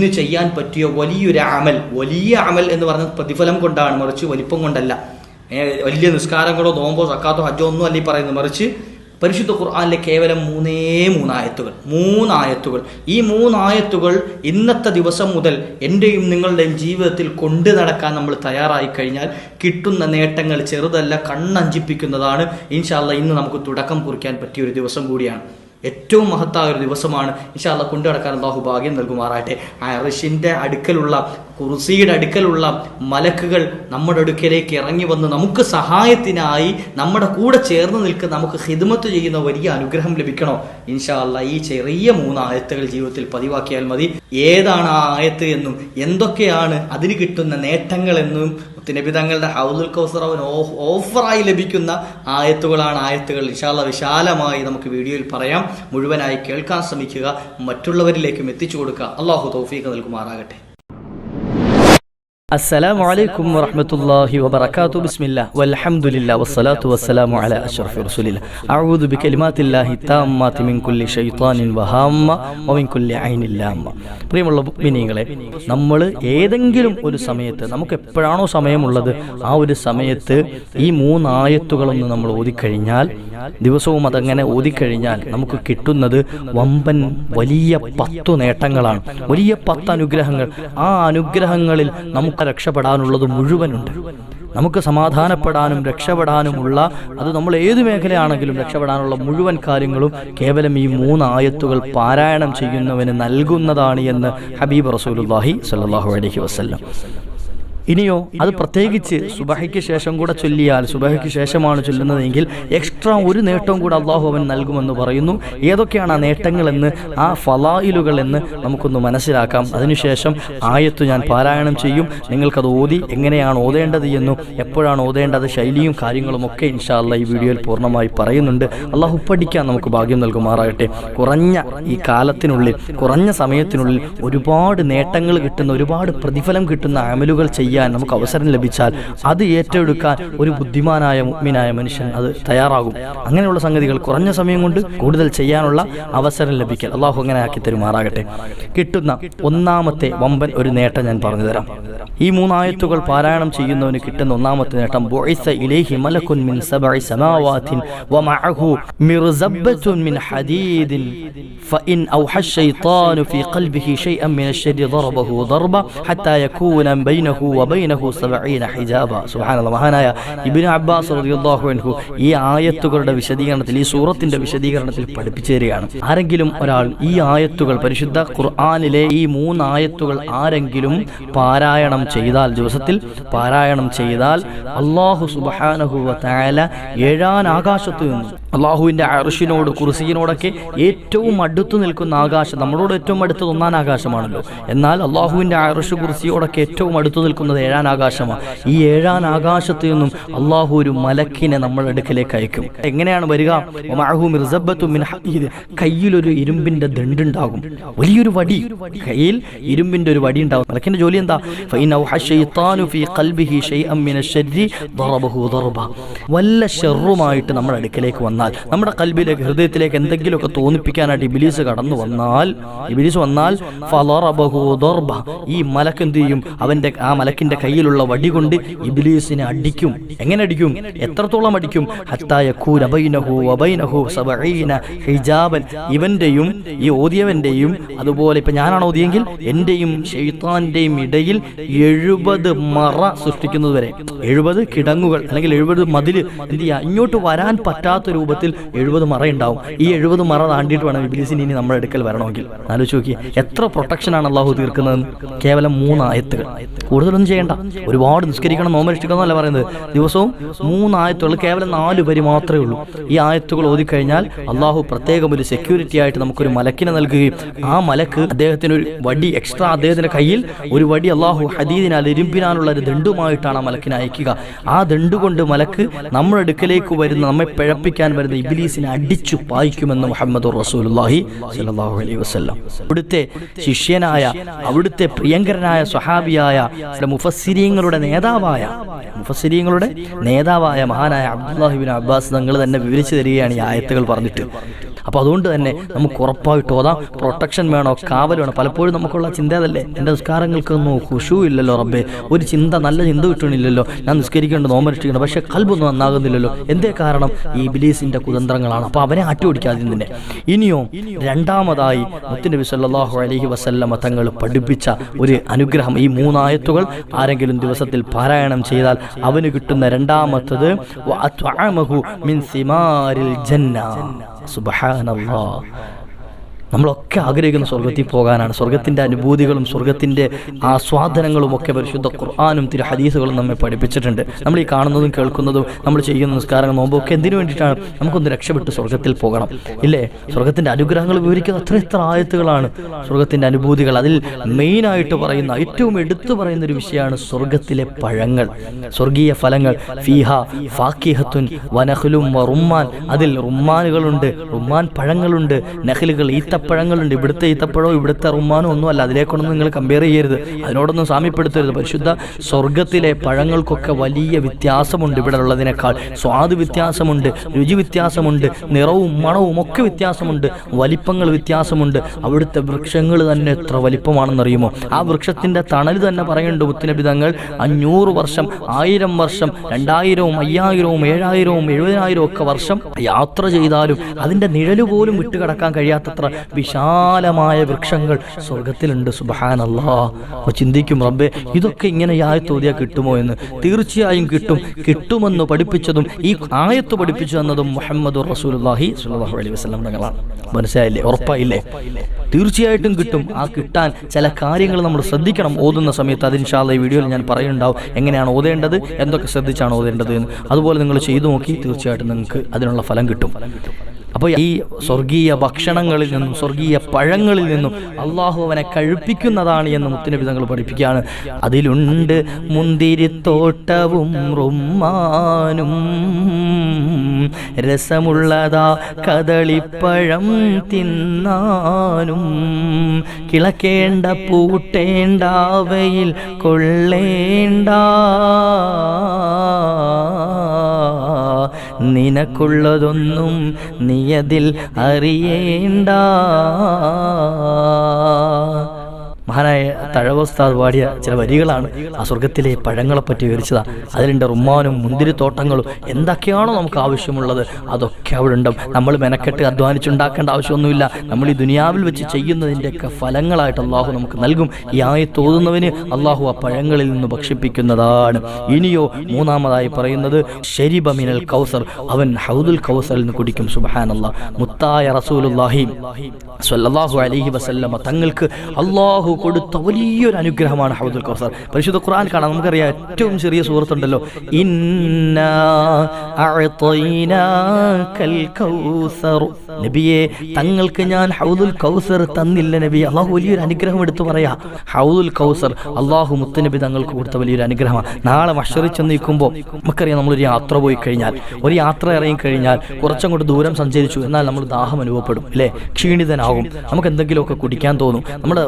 ഇന്ന് ചെയ്യാൻ പറ്റിയ വലിയൊരു അമൽ വലിയ അമൽ എന്ന് പറഞ്ഞ പ്രതിഫലം കൊണ്ടാണ് മറിച്ച് വലിപ്പം കൊണ്ടല്ല. വലിയ നിസ്കാരങ്ങളോ നോമ്പോ സക്കാത്തോ ഹജ്ജോ ഒന്നും അല്ല ഈ പറയുന്നത്. മറിച്ച് പരിശുദ്ധ ഖുർആാനിലെ കേവലം മൂന്നേ മൂന്നായത്തുകൾ മൂന്നായത്തുകൾ. ഈ മൂന്നായത്തുകൾ ഇന്നത്തെ ദിവസം മുതൽ എന്റെയും നിങ്ങളുടെയും ജീവിതത്തിൽ കൊണ്ടു നടക്കാൻ നമ്മൾ തയ്യാറായി കഴിഞ്ഞാൽ കിട്ടുന്ന നേട്ടങ്ങൾ ചെറുതല്ല കണ്ണഞ്ചിപ്പിക്കുന്നതാണ്. ഇൻഷാല്ല ഇന്ന് നമുക്ക് തുടക്കം കുറിക്കാൻ പറ്റിയ ഒരു ദിവസം കൂടിയാണ്. ഏറ്റവും മഹത്തായ ഒരു ദിവസമാണ്. ഇൻഷാല്ല കൊണ്ടു നടക്കാൻ അള്ളാഹു ഭാഗ്യം നൽകുമാറാട്ടെ അറിഷിന്റെ അടുക്കലുള്ള കുർസിയുടെ അടുക്കലുള്ള മലക്കുകൾ നമ്മുടെ അടുക്കലേക്ക് ഇറങ്ങി വന്ന് നമുക്ക് സഹായത്തിനായി നമ്മുടെ കൂടെ ചേർന്ന് നിൽക്ക് നമുക്ക് ഹിദ്മത്ത് ചെയ്യുന്ന വലിയ അനുഗ്രഹം ലഭിക്കണോ? ഇൻഷാല്ല ഈ ചെറിയ മൂന്ന് ആയത്തുകൾ ജീവിതത്തിൽ പതിവാക്കിയാൽ മതി. ഏതാണ് ആ ആയത്ത് എന്നും എന്തൊക്കെയാണ് അതിന് കിട്ടുന്ന നേട്ടങ്ങൾ എന്നും നബി തങ്ങളുടെ ഹൗദുൽ ഓഫ് ഓഫറായി ലഭിക്കുന്ന ആയത്തുകളാണ് ആയത്തുകൾ. വിശാല വിശാലമായി നമുക്ക് വീഡിയോയിൽ പറയാം. മുഴുവനായി കേൾക്കാൻ ശ്രമിക്കുക. മറ്റുള്ളവരിലേക്കും എത്തിച്ചു കൊടുക്കുക. അള്ളാഹു തൗഫീഖ് നൽകുമാറാകട്ടെ. അസ്സലാമു അലൈക്കും വറഹ്മത്തുള്ളാഹി വബറകാതുഹു. ബിസ്മില്ലാ. വൽഹംദുലില്ലാ. വസ്സലാത്തു വസ്സലാമു അലാ അഷ്റഫി റസൂലില്ലാ. അഊദു ബികലിമാത്തില്ലാഹി താമ്മാതി മിൻ കുല്ലി ശൈത്വാനിൻ വഹാമ്മ വമിൻ കുല്ലി ഐനിൻ ലാമ്മ. പ്രിയമുള്ള മുഅ്മിനീങ്ങളെ നമ്മൾ ഏതെങ്കിലും ഒരു സമയത്ത് നമുക്ക് എപ്പോഴാണോ സമയമുള്ളത് ആ ഒരു സമയത്ത് ഈ മൂന്ന് ആയത്തുകളൊന്ന് നമ്മൾ ഓതിക്കഴിഞ്ഞാൽ ദിവസവും അതങ്ങനെ ഓതിക്കഴിഞ്ഞാൽ നമുക്ക് കിട്ടുന്നത് വമ്പൻ വലിയ പത്തു നേട്ടങ്ങളാണ്. വലിയ പത്ത് അനുഗ്രഹങ്ങൾ. ആ അനുഗ്രഹങ്ങളിൽ നമുക്ക് രക്ഷപ്പെടാനുള്ളത് മുഴുവനുണ്ട്. നമുക്ക് സമാധാനപ്പെടാനും രക്ഷപ്പെടാനുമുള്ള അത് നമ്മൾ ഏത് മേഖലയാണെങ്കിലും രക്ഷപ്പെടാനുള്ള മുഴുവൻ കാര്യങ്ങളും കേവലം ഈ മൂന്ന് ആയത്തുകൾ പാരായണം ചെയ്യുന്നവന് നൽകുന്നതാണ് എന്ന് ഹബീബ് റസൂലുല്ലാഹി സല്ലാഹു അലഹി വസ്ല്ലം. ഇനിയോ അത് പ്രത്യേകിച്ച് സുബഹയ്ക്ക് ശേഷം കൂടെ ചൊല്ലിയാൽ സുബഹയ്ക്ക് ശേഷമാണ് ചൊല്ലുന്നതെങ്കിൽ എക്സ്ട്രാ ഒരു നേട്ടവും കൂടെ അള്ളാഹു അവൻ നൽകുമെന്ന് പറയുന്നു. ഏതൊക്കെയാണ് ആ നേട്ടങ്ങളെന്ന് ആ ഫലായിലുകൾ എന്ന് നമുക്കൊന്ന് മനസ്സിലാക്കാം. അതിനുശേഷം ആയത്ത് ഞാൻ പാരായണം ചെയ്യും. നിങ്ങൾക്കത് ഓതി എങ്ങനെയാണ് ഓതേണ്ടത് എന്നും എപ്പോഴാണ് ഓതേണ്ടത് ശൈലിയും കാര്യങ്ങളും ഒക്കെ ഇൻഷാല്ല ഈ വീഡിയോയിൽ പൂർണമായി പറയുന്നുണ്ട്. അള്ളാഹു പഠിക്കാൻ നമുക്ക് ഭാഗ്യം നൽകുമാറാകട്ടെ. കുറഞ്ഞ ഈ കാലത്തിനുള്ളിൽ കുറഞ്ഞ സമയത്തിനുള്ളിൽ ഒരുപാട് നേട്ടങ്ങൾ കിട്ടുന്ന ഒരുപാട് പ്രതിഫലം കിട്ടുന്ന അമലുകൾ ചെയ്യാൻ നമുക്ക് അവസരം ലഭിച്ചാൽ അത് ഏറ്റെടുക്കാൻ ഒരു ബുദ്ധിമാനായ മുഗ്മിനായ മനുഷ്യൻ അത് തയ്യാറാകും അങ്ങനെയുള്ള സംഗതികൾ കുറഞ്ഞ സമയം കൊണ്ട് കൂടുതൽ ചെയ്യാനുള്ള അവസരം ലഭിക്കൽ അള്ളാഹു അങ്ങനെ ആക്കി തരുമാറാകട്ടെ കിട്ടുന്ന ഒന്നാമത്തെ വമ്പൻ ഒരു നേട്ടം ഞാൻ പറഞ്ഞു തരാം ഈ മൂന്നായത്തുകൾ പാരായണം ചെയ്യുന്നവന് കിട്ടുന്ന ഒന്നാമത്തെ നേട്ടം ബുഇസ ഇലൈഹി മലക്കുൻ മിൻ സബഇ സമാവാതിൻ വമഅഹു മിർസബ്ബത്തുൻ മിൻ ഹദീദിൻ فإن أوحى الشيطان في قلبه شيئا من الشر ضربه ضربة حتى يكون بينه മഹാനായ ഇബിൻ അബ്ബാസ് അൻഹു ഈ ആയത്തുകളുടെ വിശദീകരണത്തിൽ ഈ സൂറത്തിന്റെ വിശദീകരണത്തിൽ പഠിപ്പിച്ചു തരികയാണ് ആരെങ്കിലും ഒരാൾ ഈ ആയത്തുകൾ പരിശുദ്ധ ഖുർആാനിലെ ഈ മൂന്ന് ആയത്തുകൾ ആരെങ്കിലും പാരായണം ചെയ്താൽ ദിവസത്തിൽ പാരായണം ചെയ്താൽ അള്ളാഹു സുബാനഹുവ തായാല ഏഴാൻ ആകാശത്തു നിന്നും അള്ളാഹുവിന്റെ അറിഷിനോട് കുറിസിയിനോടൊക്കെ ഏറ്റവും അടുത്തു നിൽക്കുന്ന ആകാശം നമ്മളോട് ഏറ്റവും അടുത്ത് ഒന്നാം ആകാശമാണല്ലോ. എന്നാൽ അള്ളാഹുവിന്റെ അറിഷ് കുറിസിയോടൊക്കെ ഏറ്റവും അടുത്തു നിൽക്കുന്നത് ഏഴാൻ ആകാശമാണ് ഈ ഏഴാൻ ആകാശത്തു നിന്നും അള്ളാഹു ഒരു മലക്കിനെ നമ്മുടെ അടുക്കലേക്ക് അയക്കും. എങ്ങനെയാണ് വരിക? വമഅഹു മിർസബ്ബത്തു മിൻ ഹദീദ്. കയ്യിലൊരു ഇരുമ്പിന്റെ ദണ്ടുണ്ടാകും. വലിയൊരു വടി. കയ്യിൽ ഇരുമ്പിന്റെ ഒരു വടി ഉണ്ടാകും. മലക്കിന്റെ ജോലി എന്താ? വല്ല ഷെറുമായിട്ട് നമ്മുടെ അടുക്കലേക്ക് വന്നാൽ നമ്മുടെ കൽബിലേക്ക് ഹൃദയത്തിലേക്ക് എന്തെങ്കിലുമൊക്കെ തോന്നിപ്പിക്കാനായിട്ട് ഇബിലീസ് കടന്നു വന്നാൽ ഇബിലീസ് വന്നാൽ ഫലോറബഹുദോർബ ദർബ ഈ മലക്ക് എന്ത് ചെയ്യും? അവന്റെ ആ മലക്കിന്റെ കയ്യിലുള്ള വടി കൊണ്ട് ഇബിലീസിനെ അടിക്കും. എങ്ങനെ അടിക്കും? എത്രത്തോളം അടിക്കും? ഹത്താ യകൂന അബൈനഹു വബൈനഹു സബഈന ഹിജാബൻ. ഇവന്റെയും ഈ ഓതിയവന്റെയും അതുപോലെ ഇപ്പൊ ഞാനാണ് ഓതിയെങ്കിൽ എന്റെയും ഷെയ്ത്താന്റെയും ഇടയിൽ എഴുപത് മറ സൃഷ്ടിക്കുന്നത് വരെ എഴുപത് കിടങ്ങുകൾ അല്ലെങ്കിൽ എഴുപത് മതിൽ എന്ത് ചെയ്യുക? ഇങ്ങോട്ട് വരാൻ പറ്റാത്ത രൂപത്തിൽ എഴുപത് മറ ഉണ്ടാവും. ഈ എഴുപത് മറ താണ്ടിയിട്ട് വേണം ഇബിലീസിന് ഇനി നമ്മുടെ അടുക്കൽ വരണമെങ്കിൽ. ആലോചിച്ച് നോക്കി എത്ര പ്രൊട്ടക്ഷൻ ആണ് അള്ളാഹു തീർക്കുന്നത് കേവലം മൂന്ന് ആയത്തുകൾ. കൂടുതലൊന്നും ചെയ്യേണ്ട. ഒരുപാട് നിസ്കരിക്കണം നോമരക്ഷിക്കണം പറയുന്നത്. ദിവസവും മൂന്ന് ആയത്തുകൾ കേവലം നാല് വരി മാത്രമേ ഉള്ളൂ. ഈ ആയത്തുകൾ ഓതിക്കഴിഞ്ഞാൽ അള്ളാഹു പ്രത്യേകം ഒരു സെക്യൂരിറ്റി ആയിട്ട് നമുക്കൊരു മലക്കിനെ നൽകുകയും ആ മലക്ക് അദ്ദേഹത്തിന് ഒരു വടി എക്സ്ട്രാ അദ്ദേഹത്തിന്റെ കയ്യിൽ ഒരു വടി അള്ളാഹു ഹദീദിനാൽ ഇരുമ്പിനാലുള്ള ഒരു ദണ്ടുമായിട്ടാണ് ആ മലക്കിനെ അയക്കുക. ആ ദണ്ടുകൊണ്ട് മലക്ക് നമ്മുടെ അടുക്കലേക്ക് വരുന്ന നമ്മെ പിഴപ്പിക്കാൻ വരുന്ന ഇബിലീസിനെ അടിച്ചു പായിക്കുമെന്ന് മുഹമ്മദ് റസൂലുള്ളാഹി സ്വല്ലല്ലാഹു അലൈഹി വസല്ലം. അവിടുത്തെ ശിഷ്യനായ അവിടുത്തെ പ്രിയങ്കരനായ സ്വഹാബിയായ മുഫസ്സിരീങ്ങളുടെ നേതാവായ മുഫസ്സിരീങ്ങളുടെ നേതാവായ മഹാനായ അബ്ദുല്ലാഹിബിൻ അബ്ബാസ് തങ്ങൾ തന്നെ വിവരിച്ചു തരികയാണ് ഈ ആയത്തുകൾ പറഞ്ഞിട്ട്. അപ്പോൾ അതുകൊണ്ട് തന്നെ നമുക്ക് ഉറപ്പായിട്ട് ഓതാം പ്രൊട്ടക്ഷൻ വേണോ? കാവൽ വേണോ? പലപ്പോഴും നമുക്കുള്ള ചിന്ത അതല്ലേ? എന്റെ നിസ്കാരങ്ങൾക്കൊന്നും ഖുഷു ഇല്ലല്ലോ റബ്ബേ. ഒരു ചിന്ത നല്ല ചിന്ത കിട്ടണില്ലല്ലോ. ഞാൻ നിസ്കരിക്കേണ്ട നോമനുഷ്ഠിക്കണം പക്ഷേ കൽബൊന്നും നന്നാകുന്നില്ലല്ലോ. എന്തേ കാരണം? ഈ ബിലീസിന്റെ കുതന്ത്രങ്ങളാണ്. അപ്പോൾ അവനെ ആട്ടി ഓടിക്കാതെ തന്നെ ഇനിയോ രണ്ടാമതായി മുത്തുനബി സല്ലാഹു അലഹി വസല്ലമ തങ്ങൾ പഠിപ്പിച്ച ഒരു അനുഗ്രഹം. ഈ മൂന്നായത്തുകൾ ആരെങ്കിലും ദിവസത്തിൽ പാരായണം ചെയ്താൽ അവന് കിട്ടുന്ന രണ്ടാമത്തത് മിൻ സിമാരിൽ ജന്ന. سبحان الله. നമ്മളൊക്കെ ആഗ്രഹിക്കുന്ന സ്വർഗത്തിൽ പോകാനാണ്. സ്വർഗത്തിന്റെ അനുഭൂതികളും സ്വർഗത്തിന്റെ ആസ്വാദനങ്ങളും ഒക്കെ പരിശുദ്ധ ഖുർആാനും തിരു ഹദീസുകളും നമ്മെ പഠിപ്പിച്ചിട്ടുണ്ട്. നമ്മൾ ഈ കാണുന്നതും കേൾക്കുന്നതും നമ്മൾ ചെയ്യുന്ന നിസ്കാരങ്ങൾ നോമ്പോ ഒക്കെ എന്തിനു വേണ്ടിയിട്ടാണ്? നമുക്കൊന്ന് രക്ഷപ്പെട്ട് സ്വർഗത്തിൽ പോകണം. ഇല്ലേ? സ്വർഗത്തിന്റെ അനുഗ്രഹങ്ങൾ വിവരിക്കുന്ന അത്ര എത്ര ആയത്തുകളാണ് സ്വർഗത്തിന്റെ അനുഭൂതികൾ. അതിൽ മെയിനായിട്ട് പറയുന്ന ഏറ്റവും എടുത്തു പറയുന്ന ഒരു വിഷയമാണ് സ്വർഗത്തിലെ പഴങ്ങൾ. സ്വർഗീയ ഫലങ്ങൾ. ഫീഹ ഫാക്കിഹത്തുൻ വനഹുലും റുമ്മാൻ അതിൽ റുമ്മാനുകളുണ്ട്. റുമ്മാൻ പഴങ്ങളുണ്ട്. നഹലുകൾ ഈത്തപ്പഴങ്ങളുണ്ട് ഇവിടുത്തെ ഈത്തപ്പഴവും ഇവിടുത്തെ റുമാനോ ഒന്നും അല്ല. അതിലേക്കൊന്നും നിങ്ങൾ കമ്പയർ ചെയ്യരുത്. അതിനോടൊന്നും സാമ്യപ്പെടുത്തരുത്. പരിശുദ്ധ സ്വർഗത്തിലെ പഴങ്ങൾക്കൊക്കെ വലിയ വ്യത്യാസമുണ്ട് ഇവിടെ ഉള്ളതിനേക്കാൾ സ്വാദ് വ്യത്യാസമുണ്ട് രുചി വ്യത്യാസമുണ്ട് നിറവും മണവും ഒക്കെ വ്യത്യാസമുണ്ട് വലിപ്പങ്ങൾ വ്യത്യാസമുണ്ട്. അവിടുത്തെ വൃക്ഷങ്ങൾ തന്നെ എത്ര വലിപ്പമാണെന്നറിയുമോ? ആ വൃക്ഷത്തിന്റെ തണൽ തന്നെ പറയുന്നുണ്ട് മുത്തുനബിതങ്ങൾ. അഞ്ഞൂറ് വർഷം ആയിരം വർഷം രണ്ടായിരവും അയ്യായിരവും ഏഴായിരവും എഴുപതിനായിരവും ഒക്കെ വർഷം യാത്ര ചെയ്താലും അതിന്റെ നിഴൽ പോലും വിട്ടുകിടക്കാൻ കഴിയാത്തത്ര വിശാലമായ വൃക്ഷങ്ങൾ സ്വർഗത്തിലുണ്ട് സുബഹാനല്ലാ. അപ്പോൾ ചിന്തിക്കും റബ്ബെ ഇതൊക്കെ ഇങ്ങനെ ഈ ആയത്ത് ഓതിയാൽ കിട്ടുമോ എന്ന്. തീർച്ചയായും കിട്ടും. കിട്ടുമെന്ന് പഠിപ്പിച്ചതും ഈ ആയത്ത് പഠിപ്പിച്ചു തന്നതും മുഹമ്മദ് റസൂലുള്ളാഹി സ്വല്ലല്ലാഹു അലൈഹി വസല്ലം തങ്ങളാണ്. മനസ്സിലായില്ലേ? ഉറപ്പായില്ലേ? തീർച്ചയായിട്ടും കിട്ടും. ആ കിട്ടാൻ ചില കാര്യങ്ങൾ നമ്മൾ ശ്രദ്ധിക്കണം. ഓതുന്ന സമയത്ത് അത് ഇൻഷാല്ല ഈ വീഡിയോയിൽ ഞാൻ പറയുന്നുണ്ടാവും. എങ്ങനെയാണ് ഓതേണ്ടത്? എന്തൊക്കെ ശ്രദ്ധിച്ചാണ് ഓതേണ്ടത് എന്ന്. അതുപോലെ നിങ്ങൾ ചെയ്തു നോക്കി തീർച്ചയായിട്ടും നിങ്ങൾക്ക് അതിനുള്ള ഫലം കിട്ടും. അപ്പോൾ ഈ സ്വർഗീയ ഭക്ഷണങ്ങളിൽ നിന്നും സ്വർഗീയ പഴങ്ങളിൽ നിന്നും അള്ളാഹു അവനെ കഴിപ്പിക്കുന്നതാണ് എന്ന് മുത്തുനബി തങ്ങൾ പഠിപ്പിക്കുകയാണ്. അതിലുണ്ട് മുന്തിരിത്തോട്ടവും റുമ്മാനും. രസമുള്ളതാ കദളിപ്പഴം തിന്നാനും. കിളക്കേണ്ട പൂട്ടേണ്ടാവയിൽ കൊള്ളേണ്ട. നിനക്കുള്ളതൊന്നും നീയതിൽ അറിയേണ്ട. മഹാനായ തഴവസ്താദ് പാടിയ ചില വരികളാണ് ആ സ്വർഗത്തിലെ പഴങ്ങളെ പറ്റി വിവരിച്ചതാ. അതിലുണ്ട് റുമ്മാനും മുന്തിരിത്തോട്ടങ്ങളും. എന്തൊക്കെയാണോ നമുക്ക് ആവശ്യമുള്ളത്? അതൊക്കെ അവിടെ ഉണ്ടാവും നമ്മൾ മെനക്കെട്ട് അധ്വാനിച്ചുണ്ടാക്കേണ്ട ആവശ്യമൊന്നുമില്ല. നമ്മൾ ഈ ദുനിയാവിൽ വെച്ച് ചെയ്യുന്നതിന്റെയൊക്കെ ഫലങ്ങളായിട്ട് അള്ളാഹു നമുക്ക് നൽകും. ഈ ആയി തോന്നുന്നവന് അള്ളാഹു ആ പഴങ്ങളിൽ നിന്ന് ഭക്ഷിപ്പിക്കുന്നതാണ്. ഇനിയോ മൂന്നാമതായി പറയുന്നത് ഷെരിബമിനൽ കൗസർ. അവൻ ഹൗദുൽ കൗസറിൽ നിന്ന് കുടിക്കും. സുബഹാനല്ല മുത്തായ സ്വല്ലല്ലാഹു അലൈഹി വസല്ലമ തങ്ങൾക്ക് അള്ളാഹു കൊടുത്ത വലിയൊരു അനുഗ്രഹമാണ് ഹൗദുൽ കൗസർ പരിശുദ്ധ ഖുർആൻ കാണാം നമുക്കറിയാം ഏറ്റവും ചെറിയ സുഹൃത്തുണ്ടല്ലോ. നബിയെ തങ്ങൾക്ക് ഞാൻ ഹൗദുൽ കൗസർ തന്നില്ല നബി. അള്ളാഹു വലിയൊരു അനുഗ്രഹം എടുത്തു പറയാ. ഹൗദുൽ കൗസർ അള്ളാഹു മുത്തുനബി തങ്ങൾക്ക് കൊടുത്ത വലിയൊരു അനുഗ്രഹമാണ്. നാളെ മഷറി നിൽക്കുമ്പോൾ നമുക്കറിയാം നമ്മളൊരു യാത്ര പോയി കഴിഞ്ഞാൽ ഒരു യാത്ര ഇറങ്ങി കഴിഞ്ഞാൽ കുറച്ചങ്ങോട്ട് ദൂരം സഞ്ചരിച്ചു എന്നാൽ നമ്മൾ ദാഹം അനുഭവപ്പെടും അല്ലേ? ക്ഷീണിതനാകും. നമുക്ക് എന്തെങ്കിലുമൊക്കെ കുടിക്കാൻ തോന്നും. നമ്മുടെ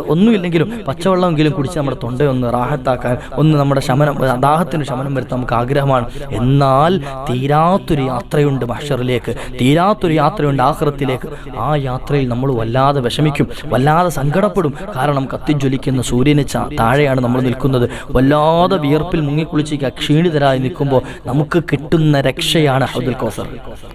ഒന്നുമില്ലെങ്കിലും പച്ചവെള്ളമെങ്കിലും കുടിച്ച് നമ്മുടെ തൊണ്ടയൊന്ന് റാഹത്താക്കാൻ ഒന്ന് നമ്മുടെ ശമനം ദാഹത്തിന് ശമനം വരുത്താൻ നമുക്ക് ആഗ്രഹമാണ്. എന്നാൽ തീരാത്തൊരു യാത്രയുണ്ട് മഷറിലേക്ക് തീരാത്തൊരു യാത്രയുണ്ട് ആഹ്റത്തിലേക്ക് ആ യാത്രയിൽ നമ്മൾ വല്ലാതെ വിഷമിക്കും വല്ലാതെ സങ്കടപ്പെടും. കാരണം കത്തിജ്വലിക്കുന്ന സൂര്യന് താഴെയാണ് നമ്മൾ നിൽക്കുന്നത്. വല്ലാതെ വിയർപ്പിൽ മുങ്ങിക്കുളിച്ച് ക്ഷീണിതരായി നിൽക്കുമ്പോൾ നമുക്ക് കിട്ടുന്ന രക്ഷയാണ് ഹൗദുൽ കൗസർ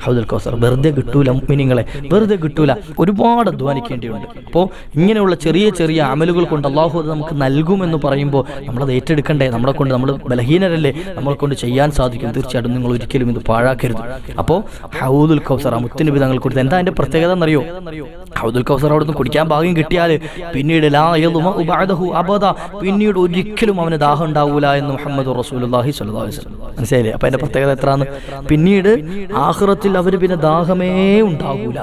ഹൗദുൽ കൗസർ വെറുതെ കിട്ടൂല മിനിങ്ങളെ വെറുതെ കിട്ടൂല. ഒരുപാട് അധ്വാനിക്കേണ്ടിയുണ്ട്. അപ്പോൾ ഇങ്ങനെയുള്ള ചെറിയ ചെറിയ അമലുകൾ കൊണ്ട് അള്ളാഹു അത് നമുക്ക് നൽകുമെന്ന് പറയുമ്പോൾ നമ്മളത് ഏറ്റെടുക്കണ്ടേ? നമ്മളെ കൊണ്ട് നമ്മൾ ബലഹീനരല്ലേ? നമ്മളെ കൊണ്ട് ചെയ്യാൻ സാധിക്കും. തീർച്ചയായിട്ടും നിങ്ങൾ ഒരിക്കലും ഇത് പാഴാക്കരുത്. അപ്പോൾ ഹൗദുൽ കൗസർ ആ മുത്തുനബി തങ്ങൾ കൊടുത്ത് എന്താ അതിന്റെ പ്രത്യേകത എന്നറിയോ? ഹൗദുൽ കൗസർ അവിടെ നിന്ന് കുടിക്കാൻ ഭാഗ്യം കിട്ടിയാൽ പിന്നീട് ലാ അബദ. പിന്നീട് ഒരിക്കലും അവന് ദാഹം ഉണ്ടാവൂല എന്ന് മുഹമ്മദ് വസല്ലം മനസ്സിലായില്ലേ? അപ്പൊ അതിന്റെ പ്രത്യേകത എത്രാന്ന്? പിന്നീട് ആഹ്റത്തിൽ അവർ പിന്നെ ദാഹമേ ഉണ്ടാകൂല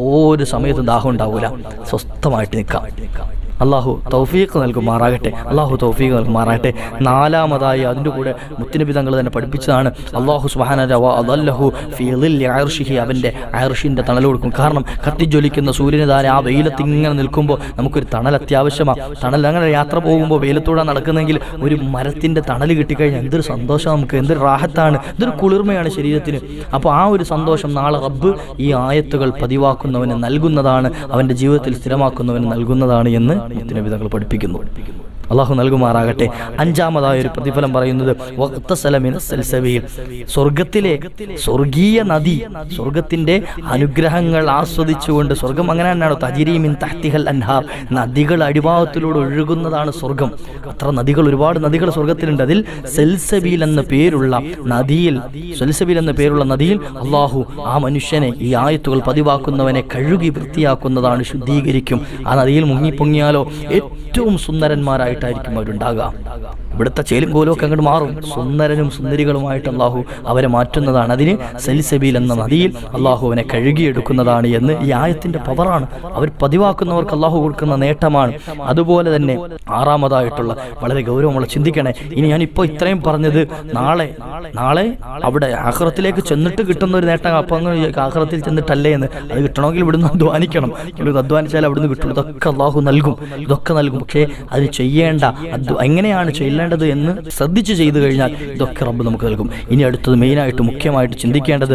ഓരോ സമയത്തും ദാഹം ഉണ്ടാവൂല. സ്വസ്ഥമായിട്ട് നിൽക്കാം. അള്ളാഹു തൗഫീഖ് നൽകുമാറാകട്ടെ. അള്ളാഹു തൗഫീഖ് നൽകുമാറാകട്ടെ. നാലാമതായി അതിന്റെ കൂടെ മുത്തുനബി തങ്ങൾ തന്നെ പഠിപ്പിച്ചതാണ്. അള്ളാഹു സുബാനഹു ഫീലിർഷിഹി അവന്റെ അയർഷിന്റെ തണൽ കൊടുക്കും. കാരണം കത്തിജ്വലിക്കുന്ന സൂര്യന് താരെ ആ വെയിലത്ത് ഇങ്ങനെ നിൽക്കുമ്പോൾ നമുക്കൊരു തണൽ അത്യാവശ്യമാണ് തണൽ അങ്ങനെ യാത്ര പോകുമ്പോൾ വെയിലത്തൂടെ നടക്കുന്നെങ്കിൽ ഒരു മരത്തിന്റെ തണൽ കിട്ടിക്കഴിഞ്ഞാൽ എന്തൊരു സന്തോഷം നമുക്ക്. എന്തൊരു റാഹത്താണ്. എന്തൊരു കുളിർമയാണ് ശരീരത്തിന്. അപ്പോൾ ആ ഒരു സന്തോഷം നാളെ റബ്ബ് ഈ ആയത്തുകൾ പതിവാക്കുന്നവന് നൽകുന്നതാണ്. അവന്റെ ജീവിതത്തിൽ സ്ഥിരമാക്കുന്നവന് നൽകുന്നതാണ് എന്ന് തങ്ങൾ പഠിപ്പിക്കുന്നു. അള്ളാഹു നൽകുമാറാകട്ടെ. അഞ്ചാമതായ ഒരു പ്രതിഫലം പറയുന്നത്. സ്വർഗത്തിലെ സ്വർഗീയ നദി സ്വർഗത്തിന്റെ അനുഗ്രഹങ്ങൾ ആസ്വദിച്ചുകൊണ്ട് സ്വർഗം അങ്ങനെ തന്നെയാണ് തജിരീമിൻ തഹ്തിഹൽ അൻഹാർ. നദികൾ അടിഭാഗത്തിലൂടെ ഒഴുകുന്നതാണ് സ്വർഗം. അത്ര നദികൾ ഒരുപാട് നദികൾ സ്വർഗത്തിലുണ്ട് അതിൽ സെൽസബീൽ എന്ന പേരുള്ള നദിയിൽ സെൽസബീൽ എന്ന പേരുള്ള നദിയിൽ അള്ളാഹു ആ മനുഷ്യനെ ഈ ആയത്തുകൾ പതിവാക്കുന്നവനെ കഴുകി വൃത്തിയാക്കുന്നതാണ് ശുദ്ധീകരിക്കും. ആ നദിയിൽ മുങ്ങിപ്പൊങ്ങിയാലോ ഏറ്റവും സുന്ദരന്മാരായിട്ടായിരിക്കും അവരുണ്ടാകുക ഇവിടുത്തെ ചേലും കോലും ഒക്കെ അങ്ങോട്ട് മാറും. സുന്ദരനും സുന്ദരികളുമായിട്ട് അള്ളാഹു അവരെ മാറ്റുന്നതാണ്. അതിന് സലിസബീൽ എന്ന നദിയിൽ അള്ളാഹു അവനെ കഴുകിയെടുക്കുന്നതാണ് എന്ന് ഈ ആയത്തിന്റെ പവറാണ്. അവർ പതിവാക്കുന്നവർക്ക് അള്ളാഹു കൊടുക്കുന്ന നേട്ടമാണ്. അതുപോലെ തന്നെ ആറാമതായിട്ടുള്ള വളരെ ഗൗരവമുള്ള ചിന്തിക്കണേ. ഇനി ഞാൻ ഇപ്പോൾ ഇത്രയും പറഞ്ഞത് നാളെ നാളെ അവിടെ ആഹ്റത്തിലേക്ക് ചെന്നിട്ട് കിട്ടുന്ന ഒരു നേട്ടം അപ്പം അങ്ങ് ആഹ്റത്തിൽ ചെന്നിട്ടല്ലേ എന്ന്. അത് കിട്ടണമെങ്കിൽ ഇവിടുന്ന് അധ്വാനിക്കണം. ഇവിടുന്ന് അധ്വാനിച്ചാൽ അവിടുന്ന് കിട്ടും ഇതൊക്കെ അള്ളാഹു നൽകും. ഇതൊക്കെ നൽകും. പക്ഷേ അത് ചെയ്യേണ്ട എങ്ങനെയാണ് എങ്ങനെയാണ് ചെല്ലേണ്ടത് എന്ന് ശ്രദ്ധിച്ച് ചെയ്തു കഴിഞ്ഞാൽ ഇതൊക്കെ റബ്ബ് നമുക്ക് നൽകും. ഇനി അടുത്തത് മെയിനായിട്ട് മുഖ്യമായിട്ട് ചിന്തിക്കേണ്ടത്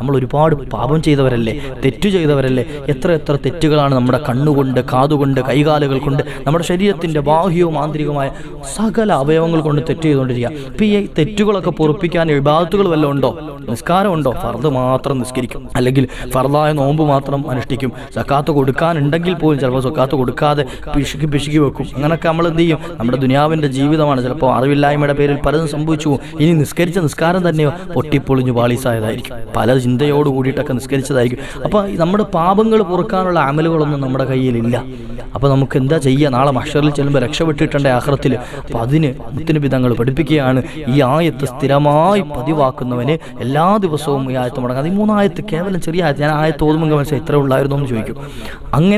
നമ്മൾ ഒരുപാട് പാപം ചെയ്തവരല്ലേ? തെറ്റു ചെയ്തവരല്ലേ? എത്ര എത്ര തെറ്റുകളാണ് നമ്മുടെ കണ്ണുകൊണ്ട് കാതുകൊണ്ട് കൈകാലുകൾ കൊണ്ട് നമ്മുടെ ശരീരത്തിന്റെ ബാഹ്യവും ആന്തരികവുമായ സകല അവയവങ്ങൾ കൊണ്ട് തെറ്റ് ചെയ്തുകൊണ്ടിരിക്കുക. ഇപ്പം ഈ തെറ്റുകളൊക്കെ പൊറുപ്പിക്കാൻ വിഭാഗത്തുകൾ വല്ലതും ഉണ്ടോ? നിസ്കാരമുണ്ടോ ഫർദ് മാത്രം നിസ്കരിക്കും. അല്ലെങ്കിൽ ഫർദായ നോമ്പ് മാത്രം അനുഷ്ഠിക്കും. സക്കാത്ത് കൊടുക്കാനുണ്ടെങ്കിൽ പോലും ചിലപ്പോൾ സ്വക്കാത്ത് കൊടുക്കാതെ പിശുക്കി പിശുക്കി വെക്കും. അങ്ങനെയൊക്കെ നമ്മൾ എന്ത് ചെയ്യും? നമ്മുടെ ദുനിയാവിന്റെ ജീവിതമാണ് ചിലപ്പോൾ അറിവില്ലായ്മയുടെ പേരിൽ പലതും സംഭവിച്ചു ഇനി നിസ്കരിച്ച നിസ്കാരം തന്നെയോ? പൊട്ടിപ്പൊളിഞ്ഞു പാളീസായതായിരിക്കും. പല ചിന്തയോട് കൂടിയിട്ടൊക്കെ നിസ്കരിച്ചതായിരിക്കും. അപ്പോൾ നമ്മുടെ പാപങ്ങൾ പൊറുക്കാനുള്ള അമലുകളൊന്നും നമ്മുടെ കയ്യിലില്ല. അപ്പോൾ നമുക്ക് എന്താ ചെയ്യുക? നാളെ മഷറിൽ ചെല്ലുമ്പോൾ രക്ഷപ്പെട്ടിട്ടുണ്ട് ആഹ്റത്തിൽ. അപ്പോൾ അതിന് മുത്തിന് പിതങ്ങൾ പഠിപ്പിക്കുകയാണ്. ഈ ആയത്ത് സ്ഥിരമായി പതിവാക്കുന്നവന് എല്ലാ ദിവസവും ഈ ആയത്ത് മുടങ്ങാം. ഈ മൂന്നായത്ത് കേവലം ചെറിയ ആയത്ത്. ഞാൻ ആയത്ത് ഓതുമെങ്കിൽ മനസ്സിലായി. ഇത്ര ഉള്ളായിരുന്നു എന്ന് ചോദിക്കും.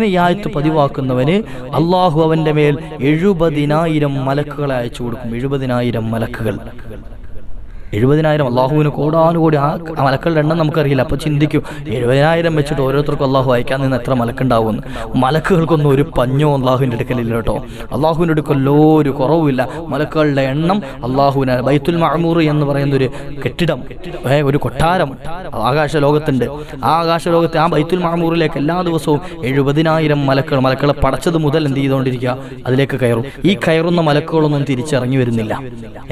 ഈ ആയത്ത് പതിവാക്കുന്നവന് അള്ളാഹു അവന്റെ മേൽ എഴുപതിനായിരം മലക്കുകളെ അയച്ചു കൊടുക്കും. എഴുപതിനായിരം മലക്കുകൾ. എഴുപതിനായിരം അള്ളാഹുവിന് കോടാനുകൂടി ആ മലക്കളുടെ എണ്ണം നമുക്കറിയില്ല. അപ്പോൾ ചിന്തിക്കും എഴുപതിനായിരം വെച്ചിട്ട് ഓരോരുത്തർക്കും അള്ളാഹു അയക്കാൻ നിന്ന് എത്ര മലക്കുണ്ടാവുമെന്ന്. മലക്കുകൾക്കൊന്നും ഒരു പഞ്ഞോ അള്ളാഹുവിന്റെ അടുക്കലില്ല കേട്ടോ. അള്ളാഹുവിന്റെ അടുക്കല്ലോ ഒരു കുറവുമില്ല. മലക്കുകളുടെ എണ്ണം അള്ളാഹുവിന് ബൈത്തുൽ മഅമൂർ എന്ന് പറയുന്ന ഒരു കെട്ടിടം ഒരു കൊട്ടാരം ആകാശ ലോകത്തുണ്ട് ആ ആകാശ ലോകത്തെ ആ ബൈത്തുൽ മഅമൂറിലേക്ക് എല്ലാ ദിവസവും എഴുപതിനായിരം മലക്കൾ മലക്കളെ പടച്ചത് മുതൽ എന്ത് ചെയ്തുകൊണ്ടിരിക്കുക അതിലേക്ക് കയറും. ഈ കയറുന്ന മലക്കുകളൊന്നും തിരിച്ചിറങ്ങി വരുന്നില്ല.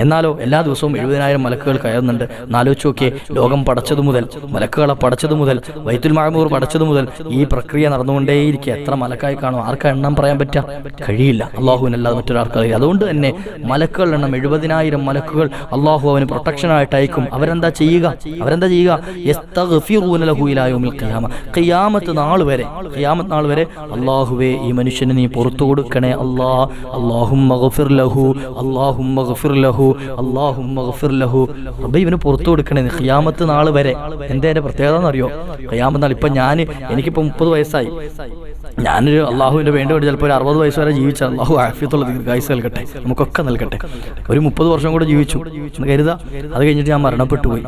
എന്നാലോ എല്ലാ ദിവസവും എഴുപതിനായിരം മലക്കുകൾ കയറുന്നുണ്ട്. എന്നാലോചിച്ച് നോക്കിയേ ലോകം പടച്ചതു മുതൽ മലക്കുകളെ പടച്ചതു മുതൽ വൈത്തുൽ മാമൂർ പടച്ചതു മുതൽ ഈ പ്രക്രിയ നടന്നുകൊണ്ടേയിരിക്കുക. എത്ര മലക്കായി കാണും? ആർക്കാ എണ്ണം പറയാൻ പറ്റുക? കഴിയില്ല. അള്ളാഹുവിനല്ലാതെ മറ്റൊരാൾക്ക് അറിയില്ല അതുകൊണ്ട് തന്നെ മലക്കുകളുടെ എണ്ണം എഴുപതിനായിരം മലക്കുകൾ അള്ളാഹു അവന് പ്രൊട്ടക്ഷനായിട്ട് അയക്കും. അവരെന്താ ചെയ്യുക? അവരെന്താ ചെയ്യുക? ഖിയാമത്ത് നാൾ വരെ ഖിയാമത്ത് നാൾ വരെ അള്ളാഹുവേ ഈ മനുഷ്യന് നീ പുറത്തു കൊടുക്കണേ അല്ലാഹുമ്മ ഗഫിർ ലഹു അല്ലാഹുമ്മ ലഹു ലഹു. റബ്ബേ ഇവന് പുറത്തു കൊടുക്കണേ ഖിയാമത്ത് നാൾ വരെ. എന്താ എന്റെ പ്രത്യേകത എന്നറിയോ? ഖിയാമത്ത് നാൾ ഇപ്പം ഞാൻ എനിക്കിപ്പോൾ മുപ്പത് വയസ്സായി. ഞാനൊരു അള്ളാഹുവിന്റെ വേണ്ടി വേണ്ടി ചിലപ്പോൾ ഒരു അറുപത് വയസ്സ് വരെ ജീവിച്ച അള്ളാഹു ആഫിയത്തുള്ള കൈസ് നൽകട്ടെ നമുക്കൊക്കെ നൽകട്ടെ. ഒരു മുപ്പത് വർഷം കൂടെ ജീവിച്ചു. എന്ന് കരുതാ. അത് കഴിഞ്ഞിട്ട് ഞാൻ മരണപ്പെട്ടു പോയി.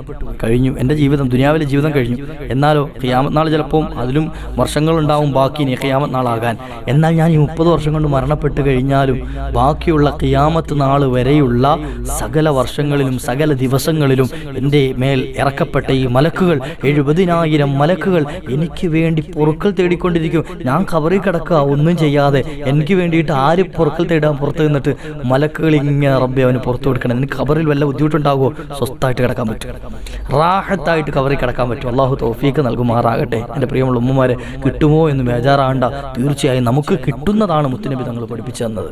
കഴിഞ്ഞു. എന്റെ ജീവിതം ദുനിയാവിലെ ജീവിതം കഴിഞ്ഞു. എന്നാലോ ഖിയാമത്ത് നാൾ ചിലപ്പോൾ അതിലും വർഷങ്ങളുണ്ടാവും ബാക്കി ഇനി ഖിയാമത്ത് നാളാകാൻ എന്നാൽ ഞാൻ ഈ മുപ്പത് വർഷം കൊണ്ട് മരണപ്പെട്ട് കഴിഞ്ഞാലും ബാക്കിയുള്ള ഖിയാമത്ത് നാൾ വരെയുള്ള സകല വർഷങ്ങളിലും സകല ദിവസങ്ങളിലും എന്റെ മേൽ ഇറക്കപ്പെട്ട ഈ മലക്കുകൾ എഴുപതിനായിരം മലക്കുകൾ എനിക്ക് വേണ്ടി പൊറുക്കൽ തേടിക്കൊണ്ടിരിക്കും. ഞാൻ കവറിൽ കിടക്കുക ഒന്നും ചെയ്യാതെ. എനിക്ക് വേണ്ടിയിട്ട് ആര് പുറക്കൽ തേടാൻ പുറത്ത് നിന്നിട്ട് മലക്കുകൾ ഇങ്ങനെ റബ്ബി അവന് പുറത്തു കൊടുക്കണം. എനിക്ക് കവറിൽ വല്ല ബുദ്ധിമുട്ടുണ്ടാകുമോ? സ്വസ്ഥമായിട്ട് കിടക്കാൻ പറ്റും. റാഹത്തായിട്ട് കവറി കിടക്കാൻ പറ്റും. അള്ളാഹു തോഫീക്ക് നൽകുമാറാകട്ടെ. എന്റെ പ്രിയമുള്ള ഉമ്മമാരെ കിട്ടുമോ എന്ന് ബേജാറാണ്ട. തീർച്ചയായും നമുക്ക് കിട്ടുന്നതാണ് മുത്തുനബി തങ്ങൾ പഠിപ്പിച്ചു തന്നത്.